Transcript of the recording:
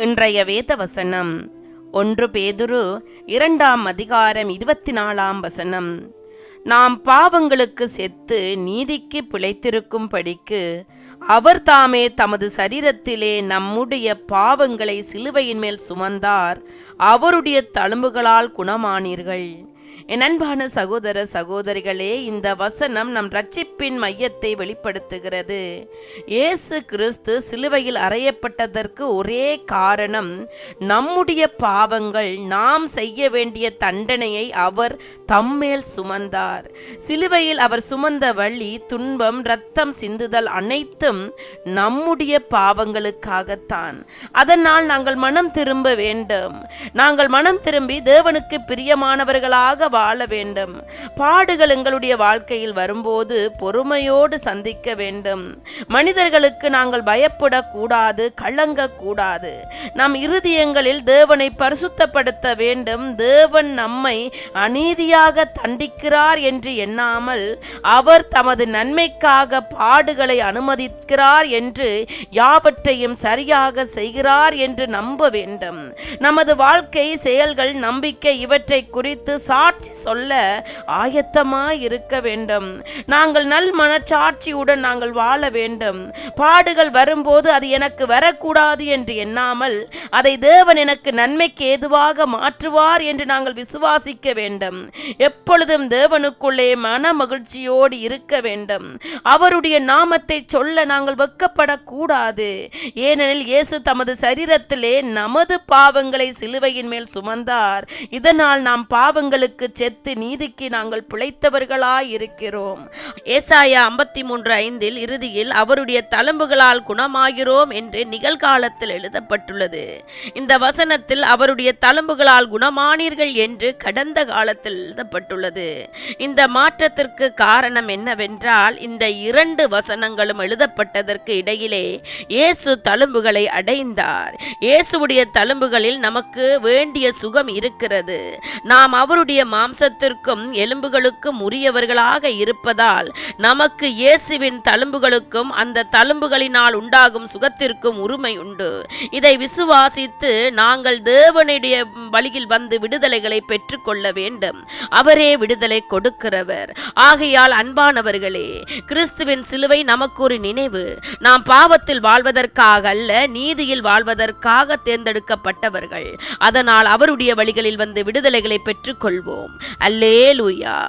இன்றைய வேத வசனம் ஒன்று பேதுரு இரண்டாம் அதிகாரம் இருபத்தி நாலாம் வசனம். நாம் பாவங்களுக்கு செத்து நீதிக்கு பிழைத்திருக்கும் படிக்கு அவர் தாமே தமது சரீரத்திலே நம்முடைய பாவங்களை சிலுவையின் மேல் சுமந்தார் அவருடைய தழும்புகளால் குணமானீர்கள். என் அன்பான சகோதர சகோதரிகளே இந்த வசனம் நம் ரட்சிப்பின் மையத்தை வெளிப்படுத்துகிறது. இயேசு கிறிஸ்து சிலுவையில் அறையப்பட்டதற்கு ஒரே காரணம் நம்முடைய பாவங்கள் நாம் செய்ய வேண்டிய தண்டனையை அவர் தம்மேல் சுமந்தார். சிலுவையில் அவர் சுமந்த வழி துன்பம் ரத்தம் சிந்துதல் அனைத்தும் நம்முடைய பாவங்களுக்காகத்தான். அதனால் நாங்கள் மனம் திரும்ப வேண்டும். நாங்கள் மனம் திரும்பி தேவனுக்கு பிரியமானவர்களாக பொறுமையாக வாழ வேண்டும். பாடுகள் எங்களுடைய வாழ்க்கையில் வரும்போது பொறுமையோடு சந்திக்க வேண்டும். மனிதர்களுக்கு நாங்கள் பயப்படக்கூடாது கலங்கக்கூடாது. நம் இருதயங்களில் தேவனை பரிசுத்தப்படுத்த வேண்டும். தேவன் நம்மை அநீதியாக தண்டிக்கிறார் என்று எண்ணாமல் அவர் தமது நன்மைக்காக பாடுகளை அனுமதிக்கிறார் என்று யாவற்றையும் சரியாக செய்கிறார் என்று நம்ப வேண்டும். நமது வாழ்க்கை செயல்கள் நம்பிக்கை இவற்றை குறித்து சா சாட்சி சொல்ல ஆயத்தமாக இருக்க வேண்டும். நாங்கள் நல் மனச்சாட்சியுடன் நாங்கள் வாழ வேண்டும். பாடுகள் வரும்போது அது எனக்கு வரக்கூடாது என்று எண்ணாமல் அதை தேவன் எனக்கு நன்மைக்கு ஏதுவாக மாற்றுவார் என்று நாங்கள் விசுவாசிக்க வேண்டும். எப்பொழுதும் தேவனுக்குள்ளே மன மகிழ்ச்சியோடு இருக்க வேண்டும். அவருடைய நாமத்தை சொல்ல நாங்கள் வெக்கப்படக்கூடாது ஏனெனில் இயேசு தமது சரீரத்திலே நமது பாவங்களை சிலுவையின் மேல் சுமந்தார். இதனால் நாம் பாவங்களுக்கு செத்து நீதிக்கு நாங்கள் பிழைத்தவர்களாய் இருக்கிறோம் ஏசாயா ஐம்பத்தி மூன்று ஐந்தில் இறுதியில் அவருடைய தழும்புகளால் குணமாகிறோம் என்று நிகழ்காலத்தில் எழுதப்பட்டுள்ளது. இந்த வசனத்தில் அவருடைய தழும்புகளால் குணமானீர்கள் என்று கடந்த காலத்தில் எழுதப்பட்டுள்ளது. இந்த மாற்றத்திற்கு காரணம் என்னவென்றால் இந்த இரண்டு வசனங்களும் எழுதப்பட்டதற்கு இடையிலே இயேசு தழும்புகளை அடைந்தார். இயேசுடைய தழும்புகளில் நமக்கு வேண்டிய சுகம் இருக்கிறது. நாம் அவருடைய மாம்சத்திற்கும் எலும்புகளுக்கும் உரியவர்களாக இருப்பதால் நமக்கு இயேசுவின் தழும்புகளுக்கும் அந்த தழும்புகளினால் உண்டாகும் சுகத்திற்கும் உரிமை உண்டு. இதை விசுவாசித்து நாங்கள் தேவனுடைய வழியில் வந்து விடுதலைகளை பெற்றுக்கொள்ள வேண்டும். அவரே விடுதலை கொடுக்கிறவர். ஆகையால் அன்பானவர்களே கிறிஸ்துவின் சிலுவை நமக்கு ஒரு நினைவு. நாம் பாவத்தில் வாழ்வதற்காக அல்ல நீதியில் வாழ்வதற்காக தேர்ந்தெடுக்கப்பட்டவர்கள். அதனால் அவருடைய வழிகளில் வந்து விடுதலைகளை பெற்றுக்கொள்வோம். அல்லேலூயா.